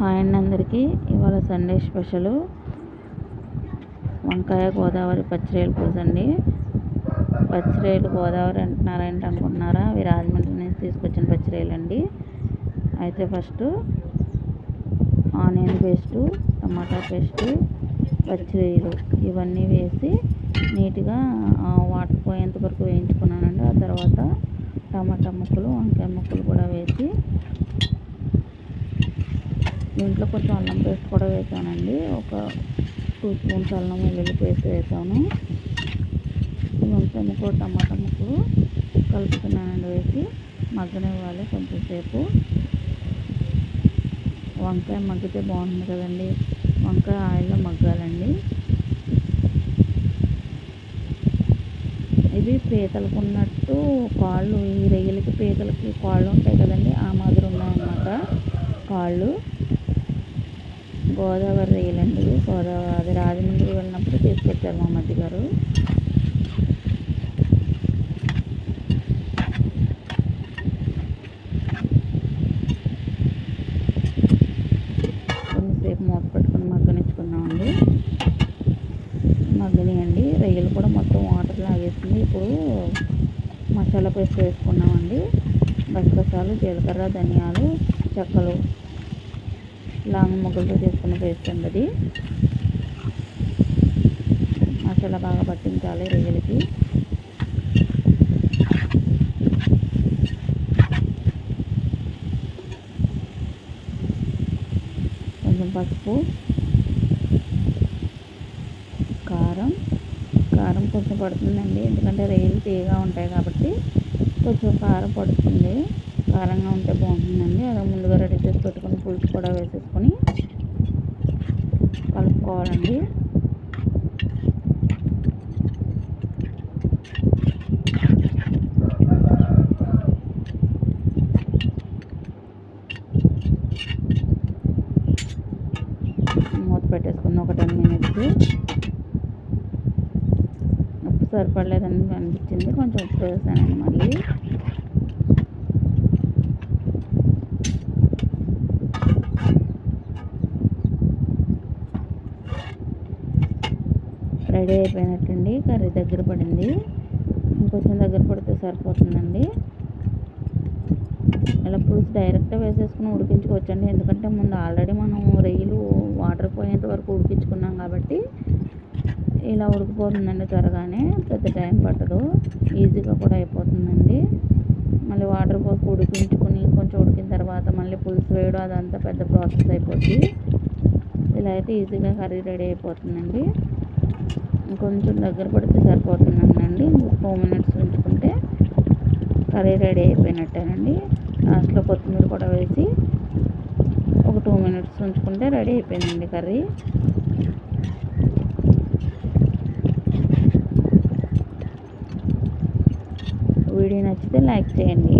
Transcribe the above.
Hi అండి అందరికీ ఇవాళ సండే స్పెషల్. వంకాయ గోదావరి పచ్చిరేలు పూసండి పచ్చిరేలు గోదావరి అంటున్నారా ఏంటి అనుకుంటున్నారా? అవి రాజమండ్రి నుంచి తీసుకొచ్చిన పచ్చిరేలు అండి అయితే first onion paste tomato paste పచ్చిరేలు ఇవన్నీ వేసి నీట్గా వాటర్ పోయేంత వరకు వేయించుకున్నానండి. ఆ తర్వాత టమాటా ముక్కలు వంకాయ ముక్కలు కూడా వేసి దీంట్లో కొంచెం అల్లం పేస్ట్ కూడా వేసానండి. ఒక టూ స్పూన్స్ అల్లం వెల్లుల్లి పేస్ట్ వేసాను. కొంచెం ముక్కలు టమాటా ముక్కలు కలుపుతున్నానండి వేసి. మగ్గనివ్వాలి కొంచెం సేపు. వంకాయ మగ్గితే బాగుంటుంది కదండి. వంకాయ ఆయిల్లో మగ్గాలండి. ఇవి పీతలకు ఉన్నట్టు కాళ్ళు ఈ రొయ్యలకి పీతలకి కాళ్ళు ఉంటాయి కదండి ఆ మాదిరి ఉన్నాయన్నమాట కాళ్ళు. గోదావరి రొయ్యలండి గోదావరి అది రాజమండ్రి వెళ్ళినప్పుడు తీసుకొచ్చారు మా మధ్య గారు. కొంతసేపు మూత పెట్టుకుని మగ్గనిచ్చుకున్నామండి. మగ్గనియండి. రొయ్యలు కూడా మొత్తం వాటర్ లాగేసింది. ఇప్పుడు మసాలా పేస్ట్ వేసుకున్నామండి. గసగసాలు జీలకర్ర ధనియాలు చెక్కలు లాంగ్ ముగ్గులతో చేసుకున్న పేస్ట్ అండి అది మసాలా బాగా పట్టించాలి రొయ్యలకి కొంచెం పసుపు కారం. కారం కొంచెం పడుతుందండి ఎందుకంటే రొయ్యలు తీయగా ఉంటాయి కాబట్టి కొంచెం కారం పడుతుంది. కారంగా ఉంటే బాగుంటుందండి. అలా ముందుగా రెడీ చేసి పెట్టుకుని పులుసు కూడా వేసేసుకొని కలుపుకోవాలండి. మూత పెట్టేసుకుని ఒక టెన్ మినిట్స్. ఉప్పు సరిపడలేదని అనిపించింది. కొంచెం ఉప్పు వేసానండి మళ్ళీ. రెడీ అయిపోయినట్టండి కర్రీ దగ్గర పడింది. ఇంకొంచెం దగ్గర పడితే సరిపోతుందండి. ఇలా పులుసు డైరెక్ట్గా వేసేసుకుని ఉడికించుకోవచ్చండి. ఎందుకంటే ముందు ఆల్రెడీ మనం రొయ్యలు వాటర్ పోయేంత వరకు ఉడికించుకున్నాం కాబట్టి ఇలా ఉడికిపోతుందండి త్వరగానే. పెద్ద టైం పట్టదు. ఈజీగా కూడా అయిపోతుందండి. మళ్ళీ వాటర్ పోసి ఉడికించుకుని కొంచెం ఉడికిన తర్వాత మళ్ళీ పులుసు వేయడం అదంతా పెద్ద ప్రాసెస్ అయిపోతుంది ఇలా అయితే ఈజీగా కర్రీ రెడీ అయిపోతుందండి. ఇంకొంచెం దగ్గర పడితే సరిపోతుందండి టూ మినిట్స్ ఉంచుకుంటే కర్రీ రెడీ అయిపోయినట్టేనండి. లాస్ట్లో కొత్తిమీర కూడా వేసి ఒక టూ మినిట్స్ ఉంచుకుంటే రెడీ అయిపోయిందండి కర్రీ. వీడియో నచ్చితే లైక్ చేయండి.